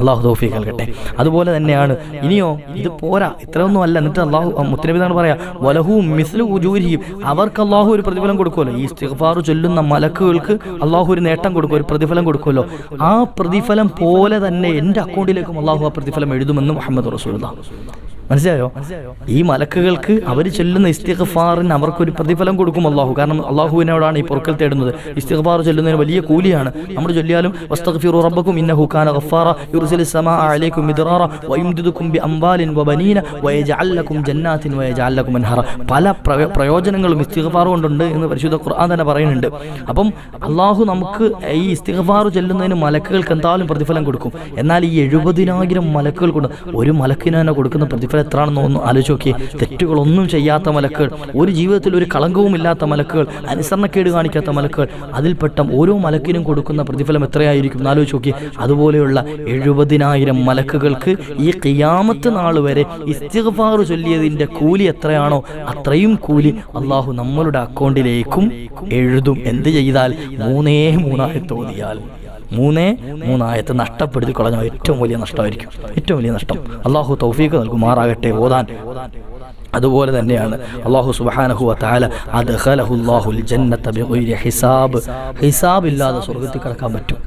അള്ളാഹു തോഫീക്ക് നൽകട്ടെ. അതുപോലെ തന്നെയാണ്. ഇനിയോ ഇത് പോരാ. ഇത്രയൊന്നും അല്ല. എന്നിട്ട് അള്ളാഹു മുത്തനബിതാണ് പറയാ വലഹു മിസ്ലു ഉജൂരിയും അവർക്ക് അള്ളാഹു ഒരു പ്രതിഫലം കൊടുക്കുമല്ലോ ഈ ഇസ്തിഗ്ഫാർ ചൊല്ലുന്ന മലക്കുകൾക്ക് അള്ളാഹു ഒരു നേട്ടം കൊടുക്കും ഒരു പ്രതിഫലം കൊടുക്കുമല്ലോ ആ പ്രതിഫലം പോലെ തന്നെ എന്റെ അക്കൗണ്ടിലേക്കും അള്ളാഹു ആ പ്രതിഫലം എഴുതുമെന്ന് മുഹമ്മദ് റസൂല മനസ്സിലായോ? ഈ മലക്കുകൾക്ക് അവർ ചൊല്ലുന്ന ഇസ്തിഗ്ഫാറിന് അവർക്കൊരു പ്രതിഫലം കൊടുക്കും അള്ളാഹു കാരണം അള്ളാഹുവിനോടാണ് ഈ പൊറുക്കൽ തേടുന്നത്. ഇസ്തിഗ്ഫാർ ചൊല്ലുന്നതിന് വലിയ കൂലിയാണ്. നമ്മൾ ചൊല്ലിയാലും വസ്തഗ്ഫിറു അലൈക്കും ബി അംബാലിൻ വബനീന പല പ്രയോജനങ്ങളും ഇസ്തിഗ്ഫാർ കൊണ്ടുണ്ട് എന്ന് പരിശുദ്ധ ഖുർആൻ തന്നെ പറയുന്നുണ്ട്. അപ്പം അള്ളാഹു നമുക്ക് ഈ ഇസ്തിഗ്ഫാർ ചൊല്ലുന്നതിന് മലക്കുകൾക്ക് എന്തായാലും പ്രതിഫലം കൊടുക്കും. എന്നാൽ ഈ എഴുപതിനായിരം മലക്കുകൾ കൊണ്ട് ഒരു മലക്കിന് തന്നെ കൊടുക്കുന്ന പ്രതിഫലം എത്രയാണെന്ന് ഒന്ന് ആലോചിച്ച് നോക്കി തെറ്റുകളൊന്നും ചെയ്യാത്ത മലക്കുകൾ ഒരു ജീവിതത്തിൽ ഒരു കളങ്കവും ഇല്ലാത്ത മലക്കുകൾ അനുസരണക്കേട് കാണിക്കാത്ത മലക്കുകൾ അതിൽപ്പെട്ട ഓരോ മലക്കിനും കൊടുക്കുന്ന പ്രതിഫലം എത്രയായിരിക്കും എന്ന് ആലോചിച്ച് നോക്കി അതുപോലെയുള്ള എഴുപതിനായിരം മലക്കുകൾക്ക് ഈ കിയാമത്ത് നാൾ വരെ ഇസ്തിഗ്ഫാർ ചൊല്ലിയതിന്റെ കൂലി എത്രയാണോ അത്രയും കൂലി അള്ളാഹു നമ്മളുടെ അക്കൗണ്ടിലേക്കും എഴുതും. എന്ത് ചെയ്താൽ? മൂന്നേ മൂന്നായി തോന്നിയാൽ. മൂന്നേ മൂന്നായത്ത് നഷ്ടപ്പെടുത്തി കളഞ്ഞ ഏറ്റവും വലിയ നഷ്ടമായിരിക്കും. ഏറ്റവും വലിയ നഷ്ടം. അള്ളാഹു തൗഫീഖ് നൽകുമാറാകട്ടെ ഓതാൻ. അതുപോലെ തന്നെയാണ് അള്ളാഹു സുബാനഹു വതആല അത് ഹിസാബ് ഹിസാബ്. ഇല്ലാതെ സ്വർഗത്തിൽ കടക്കാൻ പറ്റും.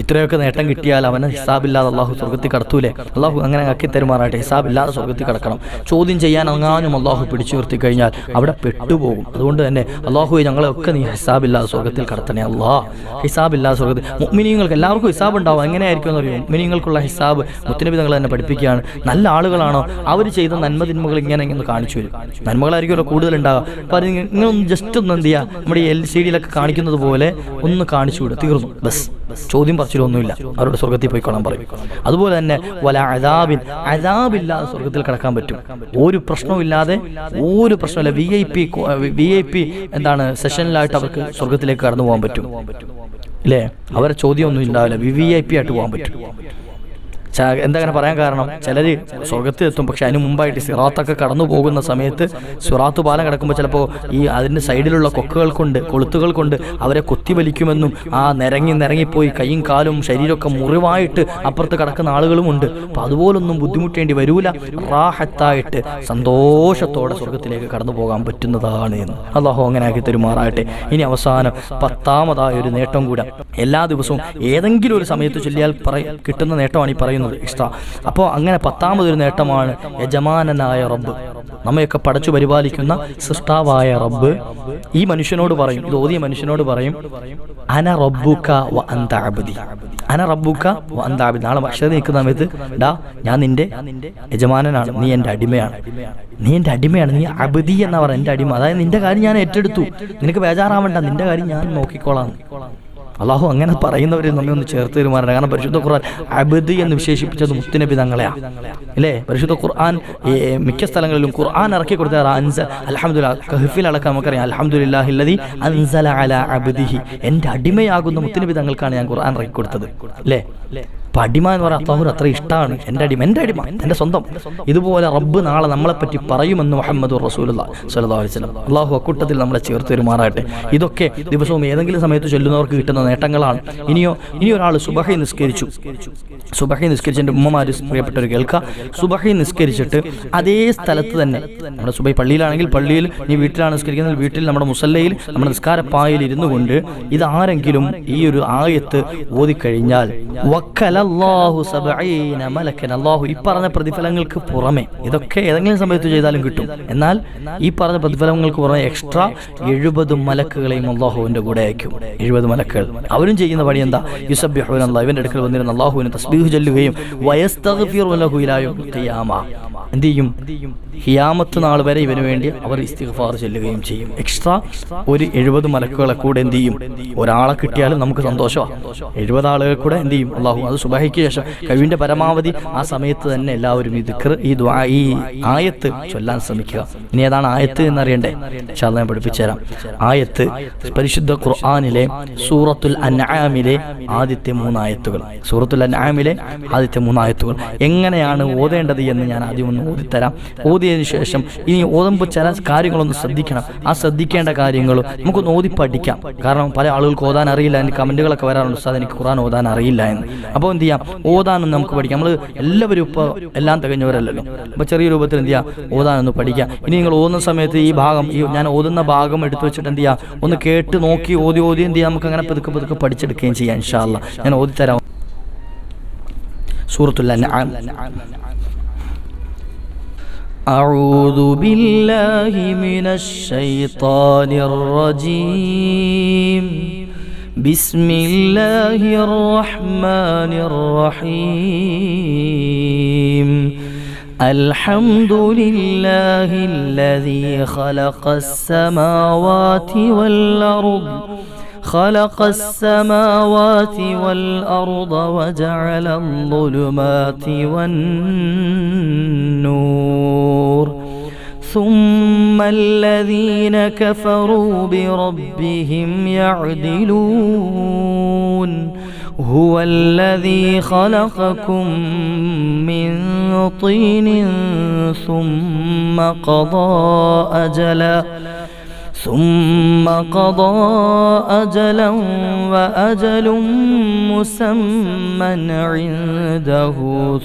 ഇത്രയൊക്കെ നേട്ടം കിട്ടിയാൽ അവന് ഹിസാബില്ലാതെ അള്ളാഹു സ്വർഗത്തിൽ കടത്തൂലേ? അള്ളാഹു അങ്ങനെ ആക്കി തരുമാറാട്ടെ. ഹിസാബില്ലാതെ സ്വർഗത്തിൽ കടക്കണം. ചോദ്യം ചെയ്യാൻ അങ്ങാനും അള്ളാഹു പിടിച്ചു നിർത്തി കഴിഞ്ഞാൽ അവിടെ പെട്ടുപോകും. അതുകൊണ്ട് തന്നെ അള്ളാഹു ഞങ്ങളെയൊക്കെ നീ ഹിസാബില്ലാതെ സ്വർഗത്തിൽ കടത്തണേ അള്ളാഹ് ഹിസാബില്ലാതെ സ്വർഗത്തിൽ മുഅ്മിനീങ്ങൾക്ക് എല്ലാവർക്കും ഹിസാബ് ഉണ്ടാവും. എങ്ങനെയായിരിക്കും എന്നറിയും? മുഅ്മിനീങ്ങൾക്കുള്ള ഹിസാബ് മുത്തനബി തങ്ങൾ തന്നെ പഠിപ്പിക്കുകയാണ്. നല്ല ആളുകളാണോ? അവർ ചെയ്ത നന്മ തിന്മകൾ ഇങ്ങനെ ഇങ്ങനെ കാണിച്ചു വരും നന്മകളായിരിക്കുമല്ലോ കൂടുതൽ ഉണ്ടാവുക അപ്പോൾ അത് നിങ്ങളൊന്ന് ജസ്റ്റ് ഒന്ന് എന്ത് ചെയ്യുക? നമ്മുടെ എൽ സി ഡിയിലൊക്കെ കാണിക്കുന്നത് പോലെ ഒന്ന് കാണിച്ചു വിടുക തീർന്നു. ബസ്. ചോദ്യം പറച്ചിലൊന്നുമില്ല. അവരുടെ സ്വർഗത്തിൽ കാണാൻ പറയും. അതുപോലെ തന്നെ വല അതാബിൻ അതാബില്ലാതെ സ്വർഗത്തിൽ കിടക്കാൻ പറ്റും. ഒരു പ്രശ്നവുമില്ലാതെ ഒരു പ്രശ്നമില്ല V I P V I P എന്താണ് സെഷനിലായിട്ട് അവർക്ക് സ്വർഗത്തിലേക്ക് കടന്നു പോകാൻ പറ്റും. അല്ലേ അവരെ ചോദ്യമൊന്നും ഉണ്ടാവില്ല. വി വി ഐ പി ആയിട്ട് പോകാൻ പറ്റും. എന്താ അങ്ങനെ പറയാൻ കാരണം? ചിലർ സ്വർഗത്തിൽ എത്തും പക്ഷെ അതിന് മുമ്പായിട്ട് സിറാത്തൊക്കെ കടന്നു പോകുന്ന സമയത്ത് സിറാത്ത് പാലം കിടക്കുമ്പോൾ ചിലപ്പോൾ ഈ അതിന്റെ സൈഡിലുള്ള കൊക്കുകൾ കൊണ്ട് കൊളുത്തുകൾ കൊണ്ട് അവരെ കൊത്തി വലിക്കുമെന്നും ആ നിരങ്ങി നിരങ്ങിപ്പോയി കൈയും കാലും ശരീരമൊക്കെ മുറിവായിട്ട് അപ്പുറത്ത് കിടക്കുന്ന ആളുകളുമുണ്ട് അപ്പം അതുപോലൊന്നും ബുദ്ധിമുട്ടേണ്ടി വരൂല. റാഹത്തായിട്ട് സന്തോഷത്തോടെ സ്വർഗത്തിലേക്ക് കടന്നു പോകാൻ പറ്റുന്നതാണ് എന്ന് അള്ളാഹു അങ്ങനെ ആക്കി തരുമാറാകട്ടെ. ഇനി അവസാനം പത്താമതായ ഒരു നേട്ടം കൂടെ. എല്ലാ ദിവസവും ഏതെങ്കിലും ഒരു സമയത്ത് ചൊല്ലിയാൽ പറയും കിട്ടുന്ന നേട്ടമാണ് ഈ പറയുന്നത്. ഇഷ്ട. അപ്പോൾ അങ്ങനെ പത്താമതൊരു നേട്ടമാണ് യജമാനനായ റബ്ബ്. നമ്മയൊക്കെ പടച്ചു പരിപാലിക്കുന്ന സൃഷ്ടാവായ റബ്ബ്. ഈ മനുഷ്യനോട് പറയും ഇത് ഓതിയ മനുഷ്യനോട് പറയും അന റബ്ബുക്ക വ അന്താബുദി അന റബ്ബുക്ക വ അന്ത അബ്ദി. നാളെ ഭക്ഷണം നിൽക്കുന്ന സമയത്ത് ഡാ ഞാൻ നിന്റെ യജമാനനാണ് നീ എന്റെ അടിമയാണ്. നീ എന്റെ അടിമയാണ് നീ അബദി എന്നാ പറയുന്നത് എന്റെ അടിമ. അതായത് നിന്റെ കാര്യം ഞാൻ ഏറ്റെടുത്തു. നിനക്ക് ബേജാറാവണ്ട നിന്റെ കാര്യം ഞാൻ നോക്കിക്കോളാം. അള്ളാഹു അങ്ങനെ പറയുന്നവരെ നമ്മെ ഒന്ന് ചേർത്ത് തരുമാറാണ് കാരണം പരിശുദ്ധ ഖുർആൻ അബദ് എന്ന് വിശേഷിപ്പിച്ചത് മുത്തുനബി തങ്ങളെയാണ് അല്ലേ പരിശുദ്ധ ഖുർആൻ മിക്ക സ്ഥലങ്ങളിലും ഖുർആൻ ഇറക്കി കൊടുത്ത അൻസ അലഹമുല്ല കഹഫിൽ അടക്കം നമുക്കറിയാം. അലഹമുല്ലാഹില്ലതി അൻസല അല അബദിഹി. എന്റെ അടിമയാകുന്ന മുത്തുനബി തങ്ങൾക്കാണ് ഞാൻ ഖുർആൻ ഇറക്കി കൊടുത്തത്. അല്ലേ അപ്പം അടിമ എന്ന് പറയാൻ അള്ളാഹുർ അത്ര ഇഷ്ടമാണ്. എന്റെ അടിമ എന്റെ അടിമ എന്റെ സ്വന്തം. ഇതുപോലെ റബ്ബ് നാളെ നമ്മളെപ്പറ്റി പറയുമെന്ന് മുഹമ്മദ് റസൂലുള്ള സല്ലല്ലാഹു അലൈഹി വസല്ലം. അള്ളാഹു അക്കൂട്ടത്തിൽ നമ്മളെ ചേർത്ത് പെരുമാറാട്ടെ ഇതൊക്കെ ദിവസവും ഏതെങ്കിലും സമയത്ത് ചൊല്ലുന്നവർക്ക് കിട്ടുന്ന നേട്ടങ്ങളാണ്. ഇനിയോ ഇനി ഒരാൾ സുബഹി നിസ്കരിച്ചു. സുബഹി നിസ്കരിച്ച് എന്റെ ഉമ്മമാര് പ്രിയപ്പെട്ടവർ കേൾക്കുക. സുബഹി നിസ്കരിച്ചിട്ട് അതേ സ്ഥലത്ത് തന്നെ നമ്മുടെ സുബൈ പള്ളിയിലാണെങ്കിൽ പള്ളിയിൽ നീ വീട്ടിലാണ് നിസ്കരിക്കുന്നത് വീട്ടിൽ നമ്മുടെ മുസല്ലയിൽ നമ്മുടെ നിസ്കാരപ്പായയിൽ ഇരുന്നു കൊണ്ട് ഇതാരെങ്കിലും ഈ ഒരു ആയത്ത് ഓതിക്കഴിഞ്ഞാൽ വക്കലല്ലാഹു അല്ലാഹു ഈ പറഞ്ഞ പ്രതിഫലങ്ങൾക്ക് പുറമെ ഇതൊക്കെ ഏതെങ്കിലും സമയത്ത് ചെയ്താലും കിട്ടും. എന്നാൽ ഈ പറഞ്ഞ പ്രതിഫലങ്ങൾക്ക് പുറമെ എക്സ്ട്രാ എഴുപത് മലക്കുകളെയും അള്ളാഹുവിന്റെ കൂടെ അയക്കും. എഴുപത് മലക്കുകൾ. അവരും ചെയ്യുന്ന പണി എന്താ? യുസബ്യഹുൻ അള്ളാഹുവിന്റെ അടുക്കൽ വന്നിരുന്ന അള്ളാഹുവിനെ തസ്ബീഹു ചൊല്ലുകയും ഖിയാമ. എന്ത് ചെയ്യും ഹിയാമത്ത് നാൾ വരെ ഇവന് വേണ്ടി അവർ ഇസ്തിഫാർ ചെല്ലുകയും ചെയ്യും. എക്സ്ട്രാ ഒരു എഴുപത് മലക്കുകളെ കൂടെ എന്ത് ചെയ്യും? ഒരാളെ കിട്ടിയാലും നമുക്ക് സന്തോഷമാണ് എഴുപത് ആളുകൾ കൂടെ എന്ത് ചെയ്യും? അള്ളാഹു അത് സുബഹിക്ക് ശേഷം. കഴിവിന്റെ പരമാവധി ആ സമയത്ത് തന്നെ എല്ലാവരും ഈ ദിക്ർ ഈ ഈ ആയത്ത് ചൊല്ലാൻ ശ്രമിക്കുക. ഇനി ഏതാണ് ആയത്ത് എന്നറിയണ്ടേ? പക്ഷെ ഞാൻ പഠിപ്പിച്ചുതരാം ആയത്ത് പരിശുദ്ധ ഖുർആാനിലെ സൂറത്തുൽ അൻആമിലെ ആദ്യത്തെ മൂന്നായത്തുകൾ. സൂറത്തുൽ അൻആമിലെ ആദ്യത്തെ മൂന്നായത്തുകൾ. എങ്ങനെയാണ് ഓതേണ്ടത് എന്ന് ഞാൻ ആദ്യം ഒന്ന് ഓതിത്തരാം ഓതിയതിനു ശേഷം ഇനി ഓതുമ്പോൾ ചില കാര്യങ്ങളൊന്ന് ശ്രദ്ധിക്കണം. ആ ശ്രദ്ധിക്കേണ്ട കാര്യങ്ങൾ നമുക്കൊന്ന് ഓതി പഠിക്കാം. കാരണം പല ആളുകൾക്ക് ഓതാൻ അറിയില്ല എന്റെ കമന്റുകളൊക്കെ വരാറുണ്ട്. സാർ എനിക്ക് ഖുറാൻ ഓതാൻ അറിയില്ല എന്ന്. അപ്പോൾ എന്ത് ചെയ്യാം? ഓതാനൊന്ന് നമുക്ക് പഠിക്കാം. നമ്മൾ എല്ലാവരും ഇപ്പോൾ എല്ലാം തികഞ്ഞവരല്ലല്ലോ. അപ്പോൾ ചെറിയ രൂപത്തിൽ എന്ത് ചെയ്യാം? ഓതാനൊന്ന് പഠിക്കാം. ഇനി നിങ്ങൾ ഓതുന്ന സമയത്ത് ഈ ഭാഗം ഈ ഞാൻ ഓതുന്ന ഭാഗം എടുത്തു വെച്ചിട്ട് എന്ത് ചെയ്യാം? ഒന്ന് കേട്ട് നോക്കി ഓതി ഓതി എന്ത് ചെയ്യാം? നമുക്ക് അങ്ങനെ പതുക്കെ പതുക്കെ പഠിച്ചെടുക്കുകയും ചെയ്യാം ഇൻഷാല്ല ഞാൻ ഓതിത്തരാം. സൂറത്തുൽ അൻആം. أعوذ بالله من الشيطان الرجيم. بسم الله الرحمن الرحيم. الحمد لله الذي خلق السماوات والأرض خلق السماوات والأرض وجعل الظلمات والنور. ثم الذين كفروا بربهم يعدلون. هو الذي خلقكم من طين ثم قضى أجلاً. ثم قضى أجلا وأجل مسمى عنده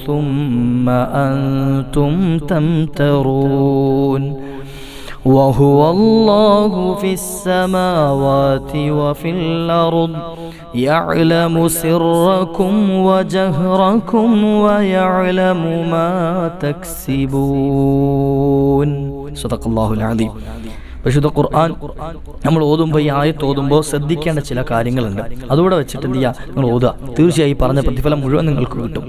ثم أنتم تمترون وهو الله في السماوات وفي الأرض يعلم سركم وجهركم ويعلم ما تكسبون. صدق الله العظيم. പരിശുദ്ധ ഖുർആൻ നമ്മൾ ഓതുമ്പോൾ ഈ ആയത്ത് ഓതുമ്പോൾ ശ്രദ്ധിക്കേണ്ട ചില കാര്യങ്ങളുണ്ട്. അതുകൂടെ വെച്ചിട്ട് എന്ത് ചെയ്യുക നിങ്ങൾ ഓതുക. തീർച്ചയായും പറഞ്ഞ പ്രതിഫലം മുഴുവൻ നിങ്ങൾക്ക് കിട്ടും.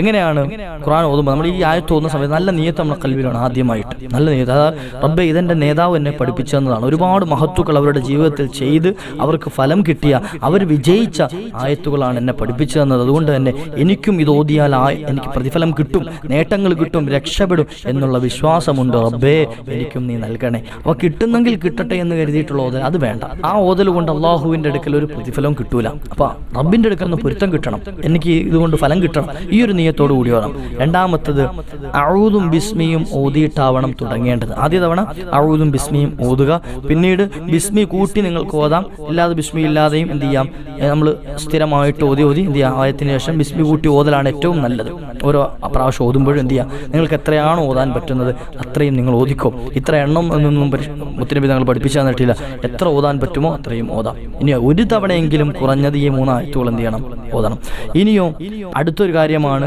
എങ്ങനെയാണ് ഖുറാൻ ഓതുമ്പോൾ നമ്മൾ ഈ ആയത്ത് ഓതുന്ന സമയത്ത് നല്ല നീയത്ത് നമ്മുടെ കൽവിലാണ് ആദ്യമായിട്ട്. നല്ല നീയത്ത്. അതായത് റബ്ബെ ഇതെന്റെ നേതാവ് എന്നെ പഠിപ്പിച്ചതെന്നതാണ് ഒരുപാട് മഹത്വക്കൾ അവരുടെ ജീവിതത്തിൽ ചെയ്ത് അവർക്ക് ഫലം കിട്ടിയ അവർ വിജയിച്ച ആയത്തുകളാണ് എന്നെ പഠിപ്പിച്ചതെന്നത് അതുകൊണ്ട് തന്നെ എനിക്കും ഇത് ഓതിയാൽ എനിക്ക് പ്രതിഫലം കിട്ടും നേട്ടങ്ങൾ കിട്ടും രക്ഷപ്പെടും എന്നുള്ള വിശ്വാസമുണ്ട്. റബ്ബേ എനിക്കും നീ നൽകണേ. അപ്പോൾ കിട്ടുന്നെങ്കിൽ കിട്ടട്ടെ എന്ന് കരുതിയിട്ടുള്ള ഓതൽ അത് വേണ്ട. ആ ഓതൽ കൊണ്ട് അള്ളാഹുവിന്റെ അടുക്കൽ ഒരു പ്രതിഫലവും കിട്ടൂല. അപ്പോൾ റബ്ബിന്റെ അടുക്കൽ നിന്ന് പൊരുത്തം കിട്ടണം. എനിക്ക് ഇതുകൊണ്ട് ഫലം കിട്ടണം. ഈ ഒരു നീയത്തോടു കൂടി വേണം. രണ്ടാമത്തത് അഴുതും ബിസ്മിയും ഓതിയിട്ടാവണം തുടങ്ങേണ്ടത്. ആദ്യ തവണ അഴുതും ബിസ്മിയും ഓതുക പിന്നീട് ബിസ്മി കൂട്ടി നിങ്ങൾക്ക് ഓതാം. ഇല്ലാതെ ബിസ്മി ഇല്ലാതെയും എന്ത് ചെയ്യാം? നമ്മൾ സ്ഥിരമായിട്ട് ഓതി ഓതി എന്ത് ചെയ്യാം? ആയത്തിന് ശേഷം ബിസ്മി കൂട്ടി ഓതലാണ് ഏറ്റവും നല്ലത്. ഓരോ പ്രാവശ്യം ഓതുമ്പോഴും എന്ത് ചെയ്യാം? നിങ്ങൾക്ക് എത്രയാണോ ഓതാൻ പറ്റുന്നത് അത്രയും നിങ്ങൾ ഓതിക്കോ. ഇത്ര എണ്ണം എന്നൊന്നും മുത്തനബി നിങ്ങൾ പഠിപ്പിച്ചു തന്നിട്ടില്ല. എത്ര ഓതാൻ പറ്റുമോ അത്രയും ഓതാം. ഇനി ഒരു തവണയെങ്കിലും കുറഞ്ഞത് ഈ മൂന്ന് ആയത്തുകൾ എന്ത് ചെയ്യണം? ഓതണം. ഇനിയോ അടുത്തൊരു കാര്യമാണ്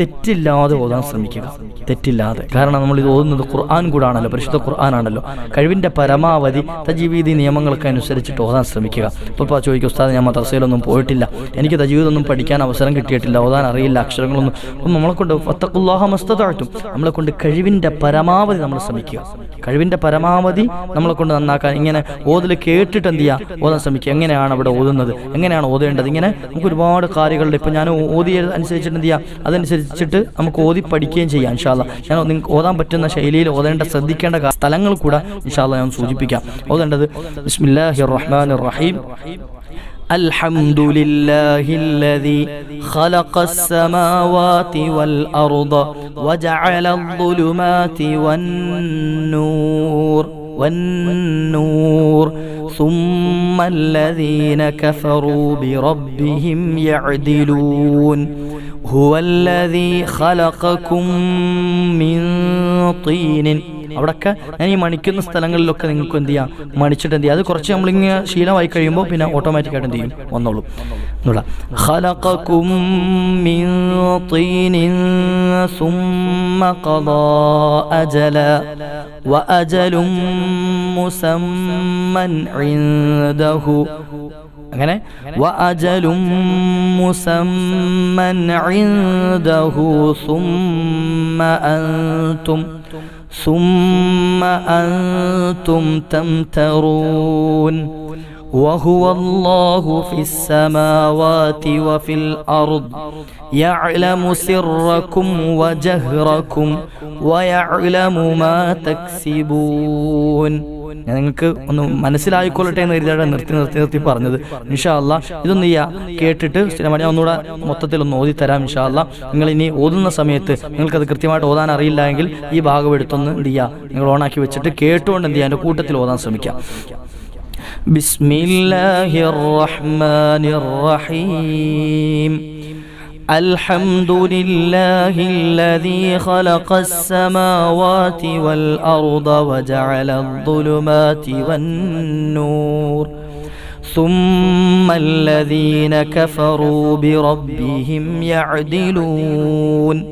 തെറ്റില്ലാതെ ഓതാൻ ശ്രമിക്കുക. തെറ്റില്ലാതെ. കാരണം നമ്മൾ ഇത് ഓതുന്നത് ഖുർആൻ കൂടാണല്ലോ പരിശുദ്ധ ഖുർആൻ ആണല്ലോ കഴിവിന്റെ പരമാവധി തജീവീതി നിയമങ്ങൾക്ക് അനുസരിച്ചിട്ട് ഓതാൻ ശ്രമിക്കുക. ഇപ്പോൾ ചോദിക്കും ഉസ്താദ് ഞാൻ മദ്രസയിലൊന്നും പോയിട്ടില്ല. എനിക്ക് തജീവിതൊന്നും പഠിക്കാൻ അവസരം കിട്ടിയിട്ടില്ല. ഓതാൻ അറിയില്ല അക്ഷരങ്ങളൊന്നും. അപ്പം നമ്മളെ കൊണ്ട് ഫത്തക്കുല്ലാഹ മസ്തതാഴ്ത്തും നമ്മളെ കൊണ്ട് കഴിവിന്റെ പരമാവധി നമ്മൾ ശ്രമിക്കുക. കഴിവിന്റെ പരമാവധി നമ്മളെ കൊണ്ട് നന്നാക്കാൻ ഇങ്ങനെ ഓതിൽ കേട്ടിട്ട് എന്ത് ചെയ്യുക ഓതാൻ ശ്രമിക്കുക. എങ്ങനെയാണ് അവിടെ ഓതുന്നത്? എങ്ങനെയാണ് ഓതേണ്ടത്? ഇങ്ങനെ നമുക്ക് ഒരുപാട് കാര്യങ്ങളുണ്ട്. ഇപ്പം ഞാൻ ഓതിയ അനുസരിച്ചിട്ട് എന്ത് ചെയ്യുക അതനുസരിച്ചിട്ട് നമുക്ക് ഓതി പഠിക്കുകയും ചെയ്യാം ഇൻഷാല്ല ഞാൻ നിങ്ങൾക്ക് ഓതാൻ പറ്റുന്ന ശൈലിയിൽ ഓതേണ്ട ശ്രദ്ധിക്കേണ്ട സ്ഥലങ്ങൾ കൂടെ ഇൻഷാല്ല ഞാൻ സൂചിപ്പിക്കാം ഓതേണ്ടത് ബിസ്മില്ലാഹി റഹ്മാൻ റഹീം الحمد لله الذي خلق السماوات والأرض وجعل الظلمات والنور والنور. ثم الذين كفروا بربهم يعدلون. هو الذي خلقكم من طين അവിടെയൊക്കെ ഞാൻ ഈ മണിക്കുന്ന സ്ഥലങ്ങളിലൊക്കെ നിങ്ങൾക്ക് എന്ത് ചെയ്യാം മണിച്ചിട്ട് എന്ത് ചെയ്യാം അത് കുറച്ച് നമ്മളിങ്ങനെ ശീലമായി കഴിയുമ്പോൾ പിന്നെ ഓട്ടോമാറ്റിക്കായിട്ട് എന്ത് ചെയ്യും വന്നോളൂ خلقكم من طين ثم قضى أجلا وأجل مسمى عنده അങ്ങനെ വഅജലും മുസമ്മൻ ഇൻദഹു സുമ്മ അൻതും ثم أنتم تمترون. وهو الله في السماوات وفي الأرض. يعلم سركم وجهركم ويعلم ما تكسبون. ഞാൻ നിങ്ങൾക്ക് ഒന്ന് മനസ്സിലായിക്കൊള്ളട്ടെ എന്ന് കരുതിയാണ് നിർത്തി നിർത്തി നിർത്തി പറഞ്ഞത്. ഇൻഷാല്ല ഇതൊന്നും ചെയ്യാ കേട്ടിട്ട് ഞാൻ ഒന്നുകൂടെ മൊത്തത്തിൽ ഒന്ന് ഓതി തരാം ഇൻഷാല്ല നിങ്ങൾ ഇനി ഓതുന്ന സമയത്ത് നിങ്ങൾക്ക് അത് കൃത്യമായിട്ട് ഓതാൻ അറിയില്ല എങ്കിൽ ഈ ഭാഗം എടുത്തൊന്ന് എന്ത് ചെയ്യുക നിങ്ങൾ ഓണാക്കി വെച്ചിട്ട് കേട്ടുകൊണ്ട് എന്ത് ചെയ്യുക എന്റെ കൂട്ടത്തിൽ ഓതാൻ ശ്രമിക്കാം. ബിസ്മില്ലാഹിർ റഹ്മാനിർ റഹീം. الحمد لله الذي خلق السماوات والأرض وجعل الظلمات والنور ثم الذين كفروا بربهم يعدلون.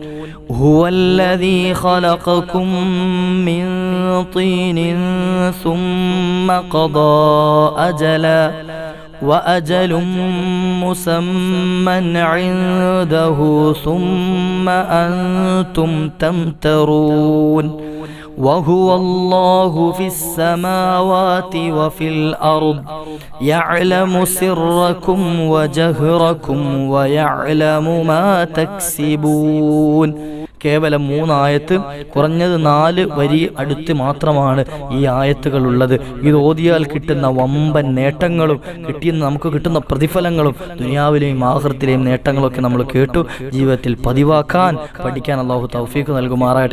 هو الذي خلقكم من طين ثم قضى أجلا. وأجل مسمى عنده ثم أنتم تمترون وهو الله في السماوات وفي الأرض يعلم سركم وجهركم ويعلم ما تكسبون കേവലം മൂന്നായത്ത് കുറഞ്ഞത് നാല് വരി അടുത്ത് മാത്രമാണ് ഈ ആയത്തുകൾ ഉള്ളത് ഇത് ഓതിയാൽ കിട്ടുന്ന വമ്പൻ നേട്ടങ്ങളും കിട്ടിയ നമുക്ക് കിട്ടുന്ന പ്രതിഫലങ്ങളും ദുനിയാവിലെയും ആഹൃത്തിലെയും നേട്ടങ്ങളൊക്കെ നമ്മൾ കേട്ടു. ജീവിതത്തിൽ പതിവാക്കാൻ പഠിക്കാൻ അള്ളാഹു തൗഫീഖ് നൽകുമാറാകട്ടെ.